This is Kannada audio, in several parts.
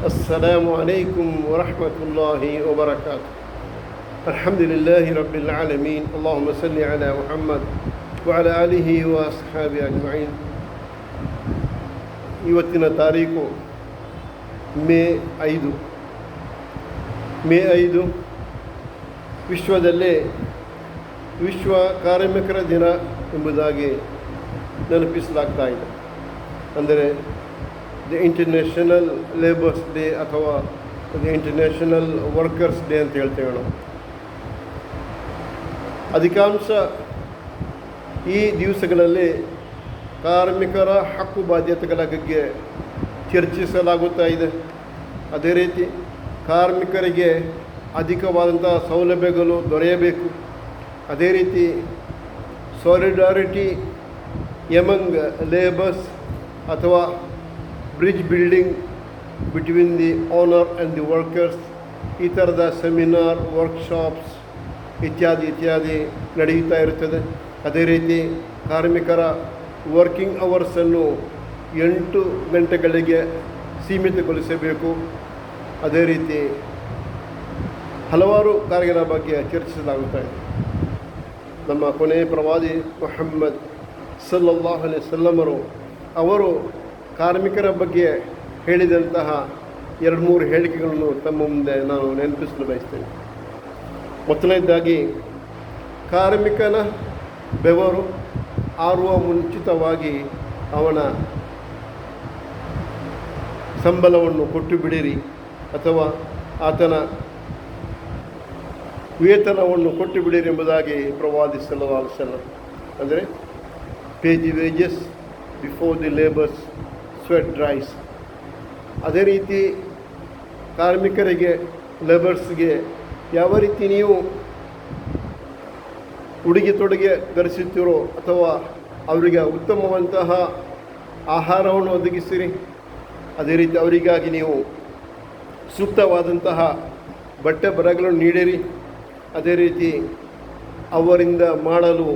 السلام عليكم ورحمة الله وبركاته الحمد لله رب العالمين اللهم صل على محمد وعلى آله وأصحابه أجمعين ಇವತ್ತಿನ ತಾರೀಕು ಮೇ ಐದು ಮೇ ಐದು ವಿಶ್ವದಲ್ಲೇ ವಿಶ್ವ ಕಾರ್ಮಿಕರ ದಿನ ಎಂಬುದಾಗಿ ನೆನಪಿಸಲಾಗ್ತಾ ಇದೆ ಅಂದರೆ ದಿ ಇಂಟರ್ನ್ಯಾಷನಲ್ ಲೇಬರ್ಸ್ ಡೇ ಅಥವಾ ದಿ ಇಂಟರ್ನ್ಯಾಷನಲ್ ವರ್ಕರ್ಸ್ ಡೇ ಅಂತ ಹೇಳ್ತೇವೆ ನಾವು. ಅಧಿಕಾಂಶ ಈ ದಿವಸಗಳಲ್ಲಿ ಕಾರ್ಮಿಕರ ಹಕ್ಕು ಬಾಧ್ಯತೆಗಳ ಬಗ್ಗೆ ಚರ್ಚಿಸಲಾಗುತ್ತಾ ಇದೆ. ಅದೇ ರೀತಿ ಕಾರ್ಮಿಕರಿಗೆ ಅಧಿಕವಾದಂಥ ಸೌಲಭ್ಯಗಳು ದೊರೆಯಬೇಕು. ಅದೇ ರೀತಿ ಸಾಲಿಡಾರಿಟಿ ಎಮಂಗ್ ಲೇಬರ್ಸ್ ಅಥವಾ bridge building between the owner and the workers ಈ ಥರದ ಸೆಮಿನಾರ್ ವರ್ಕ್ಶಾಪ್ಸ್ ಇತ್ಯಾದಿ ಇತ್ಯಾದಿ ನಡೆಯುತ್ತಾ ಇರುತ್ತದೆ. ಅದೇ ರೀತಿ ಕಾರ್ಮಿಕರ ವರ್ಕಿಂಗ್ ಅವರ್ಸನ್ನು ಎಂಟು ಗಂಟೆಗಳಿಗೆ ಸೀಮಿತಗೊಳಿಸಬೇಕು. ಅದೇ ರೀತಿ ಹಲವಾರು ಕಾರ್ಯಗಳ ಬಗ್ಗೆ ಚರ್ಚಿಸಲಾಗುತ್ತಾ ಇದೆ. ನಮ್ಮ ಕೊನೆಯ ಪ್ರವಾದಿ ಮೊಹಮ್ಮದ್ ಸಲ್ಲಲ್ಲಾಹು ಅಲೈಹಿ ಸಲ್ಲಮರು ಅವರು ಕಾರ್ಮಿಕರ ಬಗ್ಗೆ ಹೇಳಿದಂತಹ ಎರಡು ಮೂರು ಹೇಳಿಕೆಗಳನ್ನು ತಮ್ಮ ಮುಂದೆ ನಾನು ನೆನಪಿಸಲು ಬಯಸ್ತೇನೆ. ಮೊದಲನೇದಾಗಿ, ಕಾರ್ಮಿಕನ ಬೆವರು ಆರುವ ಮುಂಚಿತವಾಗಿ ಅವನ ಸಂಬಳವನ್ನು ಕೊಟ್ಟು ಬಿಡಿರಿ ಅಥವಾ ಆತನ ವೇತನವನ್ನು ಕೊಟ್ಟು ಬಿಡಿರಿ ಎಂಬುದಾಗಿ ಪ್ರವಾದಿಸಲು ಸಲ್ಲ ಅಂದರೆ pay the wages before the labours sweat dries ಅದೇ ರೀತಿ ಕಾರ್ಮಿಕರಿಗೆ ಲೇಬರ್ಸ್ಗೆ ಯಾವ ರೀತಿ ನೀವು ಉಡುಗೆ ತೊಡುಗೆ ಧರಿಸುತ್ತೀರೋ ಅಥವಾ ಅವರಿಗೆ ಉತ್ತಮವಂತಹ ಆಹಾರವನ್ನು ಒದಗಿಸಿರಿ, ಅದೇ ರೀತಿ ಅವರಿಗಾಗಿ ನೀವು ಸೂಕ್ತವಾದಂತಹ ಬಟ್ಟೆ ಬರಗಳನ್ನು ನೀಡಿರಿ, ಅದೇ ರೀತಿ ಅವರಿಂದ ಮಾಡಲು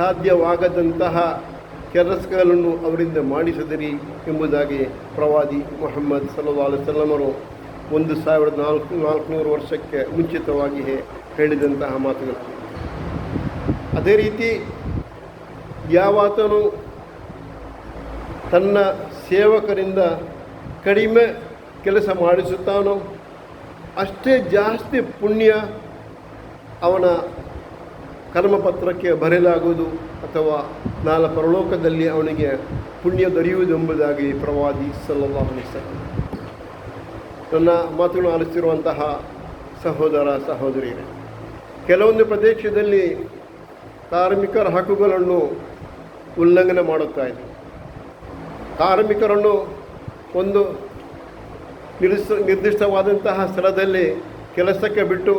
ಸಾಧ್ಯವಾಗದಂತಹ ಕೆಲಸಗಳನ್ನು ಅವರಿಂದ ಮಾಡಿಸಿದಿರಿ ಎಂಬುದಾಗಿ ಪ್ರವಾದಿ ಮೊಹಮ್ಮದ್ ಸಲ್ಲಾ ಸಲ್ಲಮರು ಒಂದು ಸಾವಿರದ ನಾಲ್ಕು ನಾಲ್ಕುನೂರು ವರ್ಷಕ್ಕೆ ಮುಂಚಿತವಾಗಿ ಹೇಳಿದಂತಹ ಮಾತುಗಳು. ಅದೇ ರೀತಿ ಯಾವಾತನು ತನ್ನ ಸೇವಕರಿಂದ ಕಡಿಮೆ ಕೆಲಸ ಮಾಡಿಸುತ್ತಾನೋ, ಅಷ್ಟೇ ಜಾಸ್ತಿ ಪುಣ್ಯ ಅವನ ಕರ್ಮಪತ್ರಕ್ಕೆ ಬರೆಯಲಾಗುವುದು ಅಥವಾ ನಾಲ ಪರಲೋಕದಲ್ಲಿ ಅವನಿಗೆ ಪುಣ್ಯ ದೊರೆಯುವುದೆಂಬುದಾಗಿ ಪ್ರವಾದಿ ಸಲ್ಲಲ್ಲಾಹು ಅಲೈಹಿ ವಸಲ್ಲಂ. ನನ್ನ ಮಾತುಗಳನ್ನು ಆಲಿಸಿರುವಂತಹ ಸಹೋದರ ಸಹೋದರಿಯರೇ, ಕೆಲವೊಂದು ಪ್ರದೇಶದಲ್ಲಿ ಕಾರ್ಮಿಕರ ಹಕ್ಕುಗಳನ್ನು ಉಲ್ಲಂಘನೆ ಮಾಡುತ್ತಾ ಇದೆ. ಕಾರ್ಮಿಕರನ್ನು ಒಂದು ನಿರ್ದಿಷ್ಟ ನಿರ್ದಿಷ್ಟವಾದಂತಹ ಸ್ಥಳದಲ್ಲಿ ಕೆಲಸಕ್ಕೆ ಬಿಟ್ಟು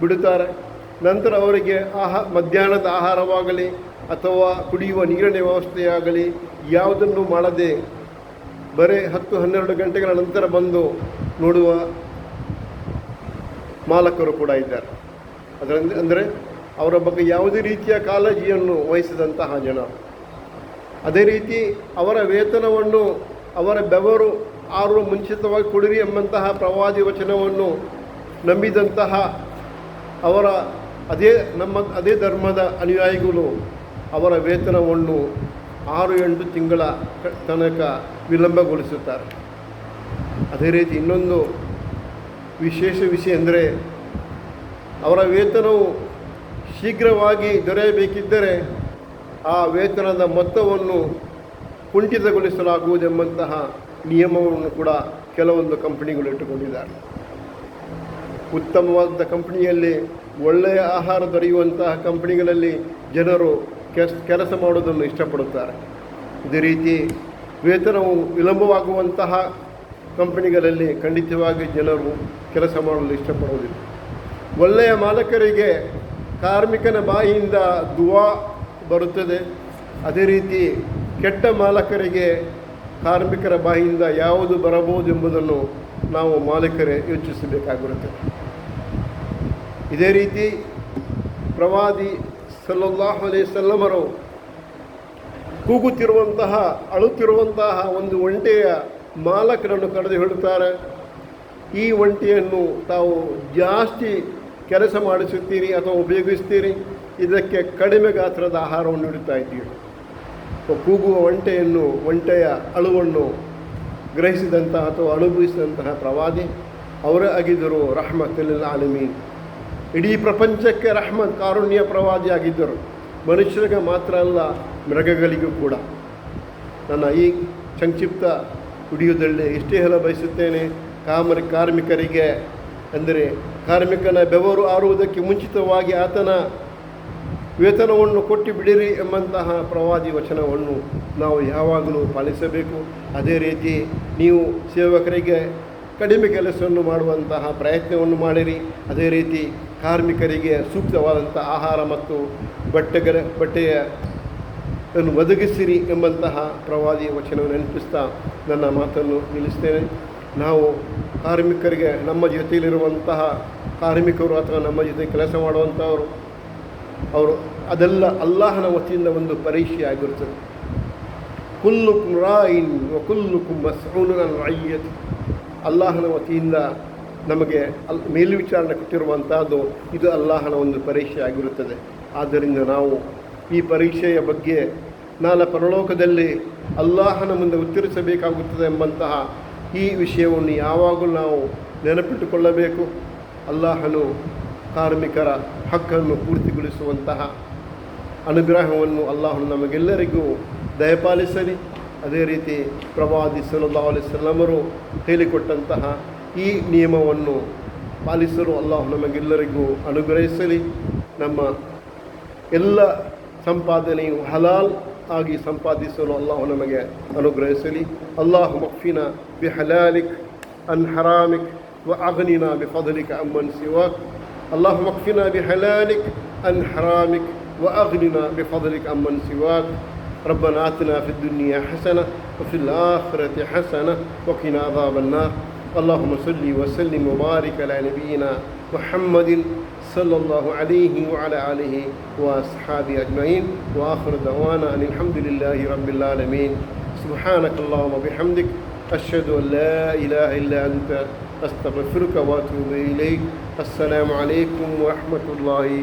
ಬಿಡುತ್ತಾರೆ. ನಂತರ ಅವರಿಗೆ ಆಹಾ, ಮಧ್ಯಾಹ್ನದ ಆಹಾರವಾಗಲಿ ಅಥವಾ ಕುಡಿಯುವ ನೀರಿನ ವ್ಯವಸ್ಥೆಯಾಗಲಿ ಯಾವುದನ್ನು ಮಾಡದೆ ಬರೀ ಹತ್ತು ಹನ್ನೆರಡು ಗಂಟೆಗಳ ನಂತರ ಬಂದು ನೋಡುವ ಮಾಲಕರು ಕೂಡ ಇದ್ದಾರೆ. ಅದರಿಂದ, ಅಂದರೆ ಅವರ ಬಗ್ಗೆ ಯಾವುದೇ ರೀತಿಯ ಕಾಳಜಿಯನ್ನು ವಹಿಸಿದಂತಹ ಜನ. ಅದೇ ರೀತಿ ಅವರ ವೇತನವನ್ನು, ಅವರ ಬೆವರು ಆರು ಮುಂಚಿತವಾಗಿ ಕೊಡಿರಿ ಎಂಬಂತಹ ಪ್ರವಾದಿ ವಚನವನ್ನು ನಂಬಿದಂತಹ ಅವರ ಅದೇ ನಮ್ಮ, ಅದೇ ಧರ್ಮದ ಅನುಯಾಯಿಗಳು ಅವರ ವೇತನವನ್ನು ಆರು, ಎಂಟು ತಿಂಗಳ ತನಕ ವಿಳಂಬಗೊಳಿಸುತ್ತಾರೆ. ಅದೇ ರೀತಿ ಇನ್ನೊಂದು ವಿಶೇಷ ವಿಷಯ ಎಂದರೆ ಅವರ ವೇತನವು ಶೀಘ್ರವಾಗಿ ದೊರೆಯಬೇಕಿದ್ದರೆ ಆ ವೇತನದ ಮೊತ್ತವನ್ನು ಕುಂಠಿತಗೊಳಿಸಲಾಗುವುದೆಂಬಂತಹ ನಿಯಮವನ್ನು ಕೂಡ ಕೆಲವೊಂದು ಕಂಪನಿಗಳು ಇಟ್ಟುಕೊಂಡಿದ್ದಾರೆ. ಉತ್ತಮವಾದ ಕಂಪನಿಯಲ್ಲಿ ಒಳ್ಳೆಯ ಆಹಾರ ದೊರೆಯುವಂತಹ ಕಂಪನಿಗಳಲ್ಲಿ ಜನರು ಕೆಲಸ ಮಾಡುವುದನ್ನು ಇಷ್ಟಪಡುತ್ತಾರೆ. ಇದೇ ರೀತಿ ವೇತನವು ವಿಳಂಬವಾಗುವಂತಹ ಕಂಪನಿಗಳಲ್ಲಿ ಖಂಡಿತವಾಗಿ ಜನರು ಕೆಲಸ ಮಾಡಲು ಇಷ್ಟಪಡುವುದಿಲ್ಲ. ಒಳ್ಳೆಯ ಮಾಲಕರಿಗೆ ಕಾರ್ಮಿಕನ ಬಾಯಿಯಿಂದ ದುವಾ ಬರುತ್ತದೆ. ಅದೇ ರೀತಿ ಕೆಟ್ಟ ಮಾಲಕರಿಗೆ ಕಾರ್ಮಿಕರ ಬಾಯಿಯಿಂದ ಯಾವುದು ಬರಬಹುದು ಎಂಬುದನ್ನು ನಾವು ಮಾಲೀಕರೇ ಯೋಚಿಸಬೇಕಾಗಿರುತ್ತದೆ. ಇದೇ ರೀತಿ ಪ್ರವಾದಿ ಸಲ್ಲಲ್ಲಾಹು ಅಲೈಹಿ ಸಲ್ಲಮರು ಕೂಗುತ್ತಿರುವಂತಹ, ಅಳುತ್ತಿರುವಂತಹ ಒಂದು ಒಂಟೆಯ ಮಾಲಕರನ್ನು ಕರೆದು ಹೇಳುತ್ತಾರೆ, ಈ ಒಂಟೆಯನ್ನು ತಾವು ಜಾಸ್ತಿ ಕೆಲಸ ಮಾಡಿಸುತ್ತೀರಿ ಅಥವಾ ಉಪಯೋಗಿಸ್ತೀರಿ ಇದಕ್ಕೆ ಕಡಿಮೆ ಗಾತ್ರದ ಆಹಾರವನ್ನು ನೀಡುತ್ತಾ ಇದ್ದೀರಿ. ಕೂಗುವ ಒಂಟೆಯನ್ನು, ಒಂಟೆಯ ಅಳುವನ್ನು ಗ್ರಹಿಸಿದಂತಹ ಅಥವಾ ಅನುಭವಿಸಿದಂತಹ ಪ್ರವಾದಿ, ಅವರೇ ಆಗಿದ್ದರು ರಹಮತ್ ಆಲಮೀನ್ ಇಡೀ ಪ್ರಪಂಚಕ್ಕೆ ರಹಮತ್, ಕಾರುಣ್ಯ ಪ್ರವಾದಿಯಾಗಿದ್ದರು. ಮನುಷ್ಯರಿಗೆ ಮಾತ್ರ ಅಲ್ಲ, ಮೃಗಗಳಿಗೂ ಕೂಡ. ನನ್ನ ಈ ಸಂಕ್ಷಿಪ್ತ ವಿಡಿಯೋದಲ್ಲಿ ಇಷ್ಟೇ ಹೇಳ ಬಯಸುತ್ತೇನೆ, ಕಾಮರಿ ಕಾರ್ಮಿಕರಿಗೆ ಅಂದರೆ ಕಾರ್ಮಿಕನ ಬೆವರು ಆರುವುದಕ್ಕೆ ಮುಂಚಿತವಾಗಿ ಆತನ ವೇತನವನ್ನು ಕೊಟ್ಟು ಬಿಡಿರಿ ಎಂಬಂತಹ ಪ್ರವಾದಿ ವಚನವನ್ನು ನಾವು ಯಾವಾಗಲೂ ಪಾಲಿಸಬೇಕು. ಅದೇ ರೀತಿ ನೀವು ಸೇವಕರಿಗೆ ಕಡಿಮೆ ಕೆಲಸವನ್ನು ಮಾಡುವಂತಹ ಪ್ರಯತ್ನವನ್ನು ಮಾಡಿರಿ. ಅದೇ ರೀತಿ ಕಾರ್ಮಿಕರಿಗೆ ಸೂಕ್ತವಾದಂಥ ಆಹಾರ ಮತ್ತು ಬಟ್ಟೆಗಳ ಬಟ್ಟೆಯ ಅನ್ನು ಒದಗಿಸಿರಿ ಎಂಬಂತಹ ಪ್ರವಾದಿ ವಚನವನ್ನು ನೆನಪಿಸ್ತಾ ನನ್ನ ಮಾತನ್ನು ನಿಲ್ಲಿಸ್ತೇನೆ. ನಾವು ಕಾರ್ಮಿಕರಿಗೆ ನಮ್ಮ ಜೊತೆಯಲ್ಲಿರುವಂತಹ ಕಾರ್ಮಿಕರು ಅಥವಾ ನಮ್ಮ ಜೊತೆ ಕೆಲಸ ಮಾಡುವಂಥವರು, ಅವರು ಅದೆಲ್ಲ ಅಲ್ಲಾಹನ ವತಿಯಿಂದ ಒಂದು ಪರೀಕ್ಷೆ ಆಗಿರುತ್ತದೆ ಕುಲ್ಲು ರಾಯಿನ್ ಕುಲ್ಲು ಅನ್ ರಯ್ಯತ್ ಅಲ್ಲಾಹನ ವತಿಯಿಂದ ನಮಗೆ ಅಲ್, ಮೇಲ್ವಿಚಾರಣೆ ಕೊಟ್ಟಿರುವಂತಹದ್ದು ಇದು ಅಲ್ಲಾಹನ ಒಂದು ಪರೀಕ್ಷೆ ಆಗಿರುತ್ತದೆ. ಆದ್ದರಿಂದ ನಾವು ಈ ಪರೀಕ್ಷೆಯ ಬಗ್ಗೆ ನಾಳೆ ಪರಲೋಕದಲ್ಲಿ ಅಲ್ಲಾಹನ ಮುಂದೆ ಉತ್ತರಿಸಬೇಕಾಗುತ್ತದೆ ಎಂಬಂತಹ ಈ ವಿಷಯವನ್ನು ಯಾವಾಗಲೂ ನಾವು ನೆನಪಿಟ್ಟುಕೊಳ್ಳಬೇಕು. ಅಲ್ಲಾಹನು ಕಾರ್ಮಿಕರ ಹಕ್ಕನ್ನು ಪೂರ್ತಿಗೊಳಿಸುವಂತಹ ಅನುಗ್ರಹವನ್ನು ಅಲ್ಲಾಹನು ನಮಗೆಲ್ಲರಿಗೂ ದಯಪಾಲಿಸಲಿ. ಅದೇ ರೀತಿ ಪ್ರವಾದಿ ಸಲ್ಲಾ ಅಲಿಸ್ಲಮರು ಹೇಳಿಕೊಟ್ಟಂತಹ ಈ ನಿಯಮವನ್ನು ಪಾಲಿಸಲು ಅಲ್ಲಾಹ್ ನಮಗೆಲ್ಲರಿಗೂ ಅನುಗ್ರಹಿಸಲಿ. ನಮ್ಮ ಎಲ್ಲ ಸಂಪಾದನೆಯು ಹಲಾಲ್ ಆಗಿ ಸಂಪಾದಿಸಲು ಅಲ್ಲಾಹು ನಮಗೆ ಅನುಗ್ರಹಿಸಲಿ. ಅಲ್ಲಾಹು ಮಕ್ಫಿನ ಬಿ ಹಲಾಲಿಕ್ ಅನ್ ಹರಾಮಿಕ್ ವ ಅಗ್ನಿನ ಬಿ ಫದಲಿಕ ಅಮ್ಮನ್ ಸಿವಾಕ್. ಅಲ್ಲಾಹು ಮಕ್ಫಿನ ಬಿ ಹಲಾಲಿಕ್ ಅನ್ ಹರಾಮಿಕ್ ವ ಅಗ್ನಿನ ಬಿ ಫದಲಿಕ ಅಮ್ಮನ್ ಸಿವಾಕ್. ربنا آتنا في الدنيا حسنة وفي الآخرة حسنة وقنا عذاب النار. اللهم صل وسلم وبارك على نبينا محمد صلى الله عليه وعلى آله وأصحابه أجمعين. وآخر دعوانا أن الحمد لله رب العالمين. سبحانك اللهم وبحمدك أشهد أن لا إله إلا أنت أستغفرك وأتوب إليك. السلام عليكم ورحمة الله